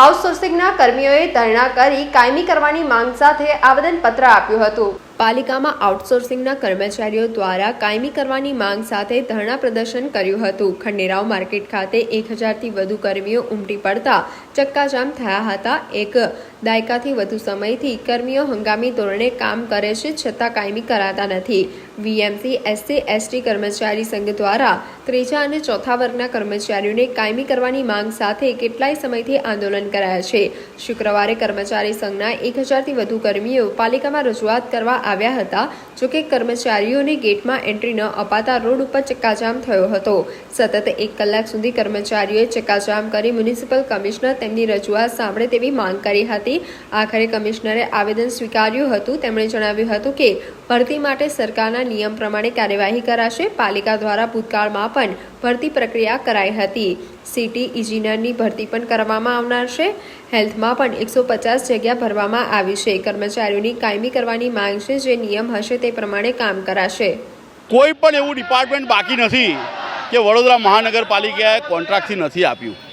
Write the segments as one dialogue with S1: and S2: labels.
S1: આઉટસોર્સિંગના કર્મીઓએ ધરણા કરી કાયમી કરવાની માંગ સાથે આવેદનપત્ર આપ્યું હતું. પાલિકામાં આઉટસોર્સિંગના કર્મચારીઓ દ્વારા કાયમી કરવાની માંગ સાથે ધરણા પ્રદર્શન કર્યું હતું. ખંડેરાવ માર્કેટ ખાતે એક હજારથી વધુ કર્મીઓ ઉમટી પડતા ચક્કાજામ થયા હતા. એક દાયકાથી વધુ સમયથી કર્મીઓ હંગામી ધોરણે કામ કરે છે છતાં કાયમી કરાતા નથી. વીએમસી, એસસી, એસટી કર્મચારી સંઘ દ્વારા ત્રીજા અને ચોથા વર્ગના કર્મચારીઓને કાયમી કરવાની માંગ સાથે કેટલાય સમયથી આંદોલન કરાયા છે. શુક્રવારે કર્મચારી સંઘના એક હજારથી વધુ કર્મીઓ પાલિકામાં રજૂઆત કરવા આવ્યા હતા, જોકે કર્મચારીઓને ગેટમાં એન્ટ્રી ન અપાતા રોડ ઉપર ચક્કાજામ થયો હતો. સતત એક કલાક સુધી કર્મચારીઓએ ચક્કાજામ કરી મ્યુનિસિપલ કમિશનર તેમની રજૂઆત સાંભળે તેવી માંગ કરી હતી. આખરે કમિશનરે આવેદન સ્વીકાર્યું હતું. તેમણે જણાવ્યું હતું કે, ભરતી માટે સરકારના નિયમ પ્રમાણે કાર્યવાહી કરાશે. પાલિકા દ્વારા ભૂતકાળમાં પણ ભરતી પ્રક્રિયા કરાઈ હતી. સિટી ઇજનેરની ભરતી પણ કરવામાં આવનાર છે. હેલ્થમાં પણ એકસો પચાસ જગ્યા ભરવામાં આવી છે. કર્મચારીઓની કાયમી કરવાની માંગ છે જે નિયમ હશે તે પ્રમાણે કામ કરાશે.
S2: કોઈ પણ એવું ડિપાર્ટમેન્ટ બાકી નથી કે વડોદરા મહાનગરપાલિકાએ કોન્ટ્રાક્ટથી નથી આપ્યું.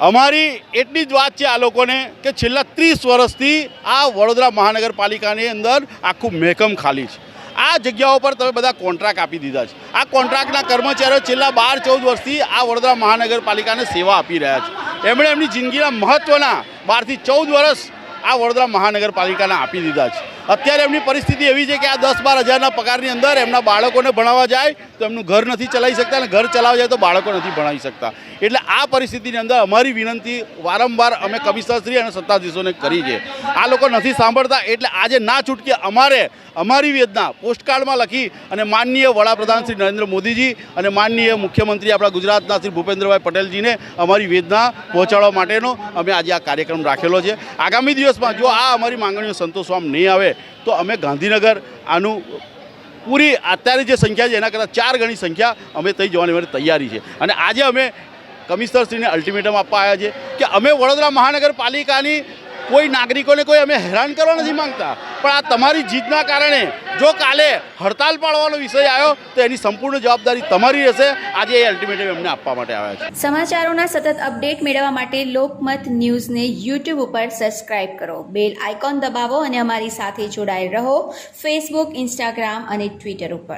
S2: અમારી એટલી જ વાત છે આ લોકોને કે છેલ્લા ત્રીસ વર્ષથી આ વડોદરા મહાનગરપાલિકાની અંદર આખું મહેકમ ખાલી છે. આ જગ્યાઓ પર તમે બધા કોન્ટ્રાક્ટ આપી દીધા છે. આ કોન્ટ્રાક્ટના કર્મચારીઓ છેલ્લા બાર ચૌદ વર્ષથી આ વડોદરા મહાનગરપાલિકાને સેવા આપી રહ્યા છે. એમણે એમની જિંદગીના મહત્ત્વના બારથી ચૌદ વર્ષ આ વડોદરા મહાનગરપાલિકાને આપી દીધા છે. અત્યારે એમની પરિસ્થિતિ એવી છે કે આ દસ બાર હજારના પગારની અંદર એમના બાળકોને ભણાવવા જાય તો એમનું ઘર નથી ચલાવી શકતા અને ઘર ચલાવવા જાય તો બાળકો નથી ભણાવી શકતા. એટલે આ પરિસ્થિતિની અંદર અમારી વિનંતી વારંવાર અમે કમિશનરશ્રી અને સત્તાધીશોને કરી છે. આ લોકો નથી સાંભળતા એટલે આજે ના છૂટકે અમારે અમારી વેદના પોસ્ટકાર્ડમાં લખી અને માનનીય વડાપ્રધાન શ્રી નરેન્દ્ર મોદીજી અને માનનીય મુખ્યમંત્રી આપણા ગુજરાતના શ્રી ભૂપેન્દ્રભાઈ પટેલજીને અમારી વેદના પહોંચાડવા માટેનો અમે આજે આ કાર્યક્રમ રાખેલો છે. આગામી દિવસમાં જો આ અમારી માંગણીઓ સંતોષવામાં નહીં આવે તો અમે ગાંધીનગર આનું પૂરી અત્યારે જે સંખ્યા છે, એના કરતાં ચાર ગણી સંખ્યા અમે થઈ જવાની માટે તૈયારી છે. અને આજે અમે કમિશનરશ્રીને અલ્ટિમેટમ આપવા આવ્યા છે કે અમે વડોદરા મહાનગરપાલિકાની કોઈ નાગરિકોને કોઈ અમે હેરાન કરવા નથી માંગતા. પણ આ તમારી જીતના કારણે જો કાલે હડતાલ પાડવાનો વિષય આવ્યો, તો એની સંપૂર્ણ જવાબદારી તમારી રહેશે. આજે એ અલ્ટિમેટમ એમને આપવા માટે આવ્યા છે.
S3: સમાચારોના સતત અપડેટ મેળવવા માટે લોકમત ન્યૂઝને યુટ્યુબ ઉપર સબસ્ક્રાઇબ કરો. બેલ આઇકોન દબાવો અને અમારી સાથે જોડાયેલ રહો. ફેસબુક ઇન્સ્ટાગ્રામ અને ટ્વિટર ઉપર.